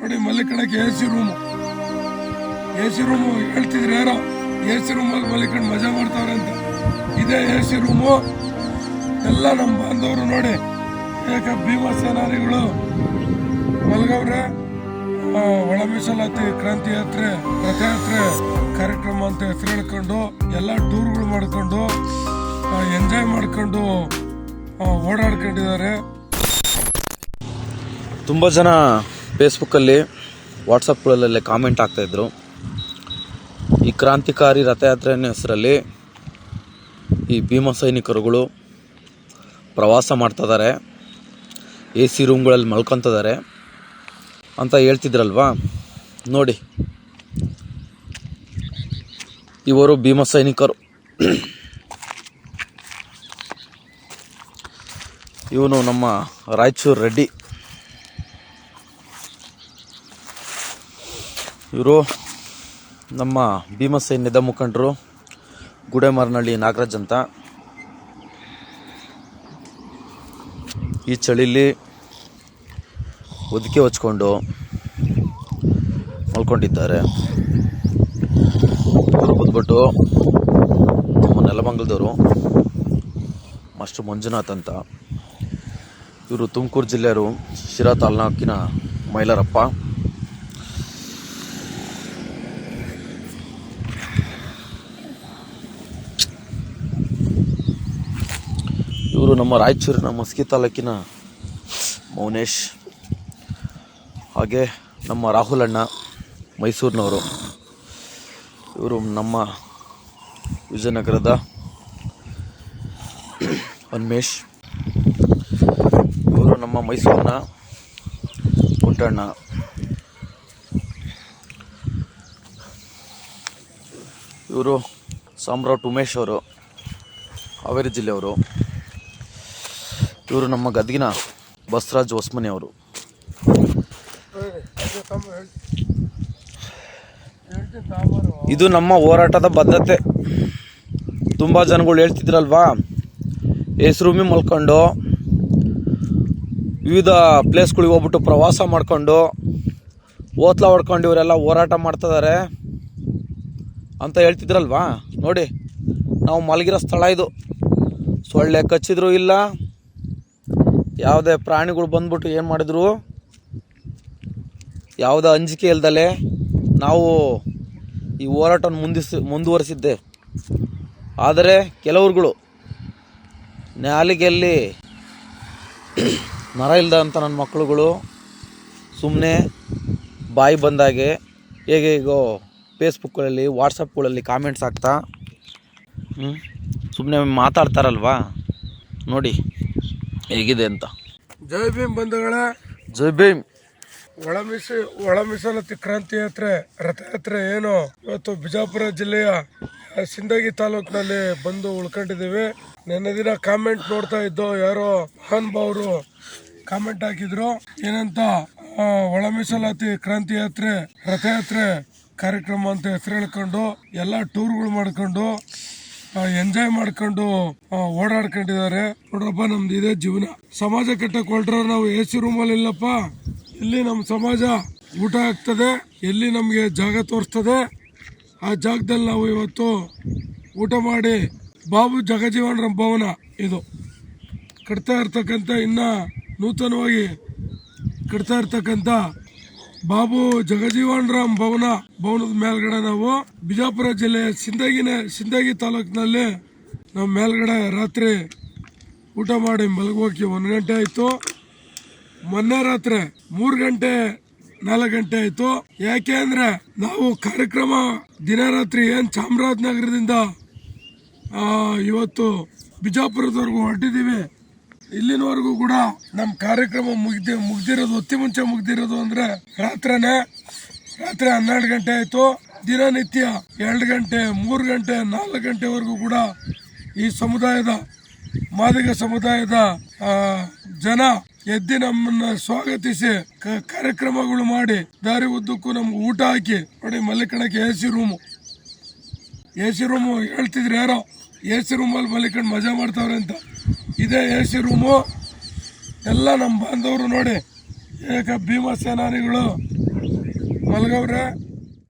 ನೋಡಿ ಮಲ್ಲಿಕಣಕ್ಕೆ A C room A C room ಹೇಳ್ತಿದ್ರು ಯಾರೋ, ಎ ಸಿ ರೂಮಲ್ಲಿ ಮಲ್ಲಿಕಂಡು ಮಜಾ ಮಾಡ್ತಾವ್ರೆ ಅಂತ. ಇದೇ ಎ ಸಿ ರೂಮು ಎಲ್ಲ ನಮ್ಮ ಬಾಂಧವರು ನೋಡಿ, ಏಕ ಭೀಮಾ ಸೇನಾನಿಗಳು. ಮಲಗವ್ರೆ ಒಳ ಮೀಸಲಾತಿ ಕ್ರಾಂತಿ ಯಾತ್ರೆ, ರಥಯಾತ್ರೆ ಕಾರ್ಯಕ್ರಮ ಅಂತ ಹೆಸರು ಹೇಳ್ಕೊಂಡು, ಎಲ್ಲ ಟೂರ್ಗಳು ಮಾಡ್ಕೊಂಡು ಎಂಜಾಯ್ ಮಾಡ್ಕೊಂಡು ಓಡಾಡ್ಕೊಂಡಿದ್ದಾರೆ. ತುಂಬ ಜನ ಫೇಸ್ಬುಕ್ಕಲ್ಲಿ ವಾಟ್ಸಪ್ಗಳಲ್ಲೆಲ್ಲ ಕಾಮೆಂಟ್ ಆಗ್ತಾಯಿದ್ರು ಈ ಕ್ರಾಂತಿಕಾರಿ ರಥಯಾತ್ರೆ ಹೆಸರಲ್ಲಿ ಈ ಭೀಮ ಸೈನಿಕರುಗಳು ಪ್ರವಾಸ ಮಾಡ್ತಿದ್ದಾರೆ ಎ ಸಿ ರೂಮ್ಗಳಲ್ಲಿ ಮಲ್ಕೊತಿದ್ದಾರೆ ಅಂತ ಹೇಳ್ತಿದ್ರಲ್ವಾ? ನೋಡಿ. ಇವರು ಭೀಮ ಸೈನಿಕರು. ಇವನು ನಮ್ಮ ರಾಯಚೂರು ರೆಡ್ಡಿ. ಇವರು ನಮ್ಮ ಭೀಮಸೈನ್ಯದ ಮುಖಂಡರು ಗುಡೆಮರನಹಳ್ಳಿ ನಾಗರಾಜ್ ಅಂತ. ಈ ಚಳಿಲಿ ಹೊದಿಕೆ ಹೊಚ್ಕೊಂಡು ಮಲ್ಕೊಂಡಿದ್ದಾರೆ. ಇವರು ಬಂದ್ಬಿಟ್ಟು ನಮ್ಮ ನೆಲಮಂಗಲದವರು ಮಾಸ್ಟರ್ ಮಂಜುನಾಥ್ ಅಂತ. ಇವರು ತುಮಕೂರು ಜಿಲ್ಲೆಯವರು ಶಿರಾ ತಾಲೂಕಿನ ಮೈಲಾರಪ್ಪ. ಇವರು ನಮ್ಮ ರಾಯಚೂರಿನ ಮಸ್ಕಿ ತಾಲೂಕಿನ ಮೌನೇಶ್, ಹಾಗೆ ನಮ್ಮ ರಾಹುಲ್ ಅಣ್ಣ ಮೈಸೂರಿನವರು. ಇವರು ನಮ್ಮ ವಿಜಯನಗರದ ಉನ್ಮೇಶ್. ಇವರು ನಮ್ಮ ಮೈಸೂರಿನ ಪುಟ್ಟಣ್ಣ. ಇವರು ಸಾಮ್ರಾಟ್ ಉಮೇಶ್ ಅವರು, ಹಾವೇರಿ ಜಿಲ್ಲೆಯವರು. ಇವರು ನಮ್ಮ ಗದಗಿನ ಬಸವರಾಜ್ ಹೊಸ್ಮನಿ ಅವರು. ಇದು ನಮ್ಮ ಹೋರಾಟದ ಬದ್ಧತೆ. ತುಂಬ ಜನಗಳು ಹೇಳ್ತಿದ್ರಲ್ವಾ? ಹೆಸರುಮಿ ರೂಮಿ ಮಲ್ಕೊಂಡು, ವಿವಿಧ ಪ್ಲೇಸ್ಗಳಿಗೆ ಹೋಗ್ಬಿಟ್ಟು ಪ್ರವಾಸ ಮಾಡ್ಕೊಂಡು ಓತ್ಲ ಹೊಡ್ಕೊಂಡು ಇವರೆಲ್ಲ ಹೋರಾಟ ಮಾಡ್ತಿದ್ದಾರೆ ಅಂತ ಹೇಳ್ತಿದ್ರಲ್ವಾ? ನೋಡಿ, ನಾವು ಮಲಗಿರೋ ಸ್ಥಳ ಇದು. ಸೊಳ್ಳೆ ಕಚ್ಚಿದ್ರು ಇಲ್ಲ ಯಾವುದೇ ಪ್ರಾಣಿಗಳು ಬಂದ್ಬಿಟ್ಟು ಏನು ಮಾಡಿದ್ರು? ಯಾವುದೇ ಅಂಜಿಕೆ ಇಲ್ದಲೆ ನಾವು ಈ ಹೋರಾಟವನ್ನು ಮುಂದಿಸಿ, ಮುಂದುವರಿಸಿದ್ದೆ. ಆದರೆ ಕೆಲವ್ರುಗಳು ನಾಲಿಗೆಯಲ್ಲಿ ನರ ಇಲ್ಲದಂಥ ನನ್ನ ಮಕ್ಕಳುಗಳು ಸುಮ್ಮನೆ ಬಾಯಿ ಬಂದಾಗೆ ಹೇಗೆ ಈಗ ಫೇಸ್ಬುಕ್ಗಳಲ್ಲಿ, ವಾಟ್ಸಪ್ಗಳಲ್ಲಿ ಕಾಮೆಂಟ್ಸ್ ಹಾಕ್ತಾ ಸುಮ್ಮನೆ ಮಾತಾಡ್ತಾರಲ್ವಾ? ನೋಡಿ. ಹೇಗಿದೆ ಅಂತ. ಜೈ ಭೀಮ್ ಬಂಧುಗಳ. ಜೈ ಭೀಮ್. ಒಳ ಮೀಸ ಒಳ ಮೀಸಲಾತಿ ಕ್ರಾಂತಿ ಯಾತ್ರೆ ರಥಯಾತ್ರೆ ಏನು? ಇವತ್ತು ಬಿಜಾಪುರ ಜಿಲ್ಲೆಯ ಸಿಂದಗಿ ತಾಲೂಕಿನಲ್ಲಿ ಬಂದು ಉಳ್ಕೊಂಡಿದ್ದೀವಿ. ನಿನ್ನೆ ದಿನ ಕಾಮೆಂಟ್ ನೋಡ್ತಾ ಇದ್ದೋ ಯಾರೋ ಮಹಾನ್ ಭಾವರು ಕಾಮೆಂಟ್ ಹಾಕಿದ್ರು. ಏನಂತ ಒಳ ಮೀಸಲಾತಿ ಕ್ರಾಂತಿ ಯಾತ್ರೆ ರಥಯಾತ್ರೆ ಕಾರ್ಯಕ್ರಮ ಅಂತ ಹೆಸರು ಹೇಳ್ಕೊಂಡು ಎಲ್ಲ ಟೂರ್ಗಳು ಮಾಡ್ಕೊಂಡು ಎಂಜಾಯ್ ಮಾಡ್ಕೊಂಡು ಓಡಾಡ್ಕೊಂಡಿದ್ದಾರೆ. ನೋಡ್ರಪ್ಪ, ನಮ್ದು ಇದೇ ಜೀವನ. ಸಮಾಜ ಕಟ್ಟಕ್ ಹೊರಟ್ರೆ ನಾವು ಎ ಸಿ ರೂಮಲ್ಲಿ ಇಲ್ಲಪ್ಪ. ಇಲ್ಲಿ ನಮ್ಮ ಸಮಾಜ ಊಟ ಆಗ್ತದೆ, ಎಲ್ಲಿ ನಮಗೆ ಜಾಗ ತೋರಿಸ್ತದೆ, ಆ ಜಾಗದಲ್ಲಿ ನಾವು ಇವತ್ತು ಊಟ ಮಾಡಿ, ಬಾಬು ಜಗಜೀವನ್ ಭವನ ಇದು. ಕಟ್ತಾ ಇರ್ತಕ್ಕಂಥ, ಇನ್ನ ನೂತನವಾಗಿ ಕಟ್ತಾ ಇರ್ತಕ್ಕಂಥ ಬಾಬು ಜಗಜೀವನ್ ರಾಮ್ ಭವನ, ಭವನದ ಮೇಲ್ಗಡೆ ನಾವು ಬಿಜಾಪುರ ಜಿಲ್ಲೆ ಸಿಂದಗಿನ ಸಿಂದಗಿ ತಾಲೂಕಿನಲ್ಲಿ ನಾವು ಮೇಲ್ಗಡೆ ರಾತ್ರಿ ಊಟ ಮಾಡಿ ಮಲಗೋಕೆ ಒಂದು ಗಂಟೆ ಆಯಿತು. ಮೊನ್ನೆ ರಾತ್ರಿ ಮೂರು ಗಂಟೆ, ನಾಲ್ಕು ಗಂಟೆ ಆಯಿತು. ಯಾಕೆ ಅಂದರೆ ನಾವು ಕಾರ್ಯಕ್ರಮ ದಿನ ರಾತ್ರಿ ಏನು ಚಾಮರಾಜನಗರದಿಂದ ಇವತ್ತು ಬಿಜಾಪುರದವರೆಗೂ ಹೊರಟಿದ್ದೀವಿ. ಇಲ್ಲಿನವರೆಗೂ ಕೂಡ ನಮ್ಮ ಕಾರ್ಯಕ್ರಮ ಮುಗ್ದಿ, ಮುಗ್ದಿರೋದು ಒತ್ತಿ ಮುಂಚೆ ಮುಗ್ದಿರೋದು ಅಂದ್ರೆ ರಾತ್ರಿನೇ, ರಾತ್ರಿ ಹನ್ನೆರಡು ಗಂಟೆ ಆಯ್ತು. ದಿನನಿತ್ಯ ಎರಡು ಗಂಟೆ, ಮೂರು ಗಂಟೆ, ನಾಲ್ಕು ಗಂಟೆವರೆಗೂ ಕೂಡ ಈ ಸಮುದಾಯದ, ಮಾದಿಗ ಸಮುದಾಯದ ಜನ ಎದ್ದು ನಮ್ಮನ್ನ ಸ್ವಾಗತಿಸಿ ಕಾರ್ಯಕ್ರಮಗಳು ಮಾಡಿ, ದಾರಿ ಉದ್ದಕ್ಕೂ ನಮ್ಗೆ ಊಟ ಹಾಕಿ, ನೋಡಿ ಮಲ್ಲಿಕಣಕ್ಕೆ A C room. A C room ಹೇಳ್ತಿದ್ರು ಯಾರೋ? ಎ ಸಿ ರೂಮಲ್ಲಿ ಮಲಿಕೊಂಡು ಮಜಾ ಮಾಡ್ತಾವ್ರೆ ಅಂತ. ಇದೇ ಎ ಸಿ ರೂಮು ಎಲ್ಲ ನಮ್ಮ ಬಾಂಧವರು ನೋಡಿ. ಏಕ ಭೀಮ ಸೇನಾನಿಗಳು ಮಲಗವ್ರೆ.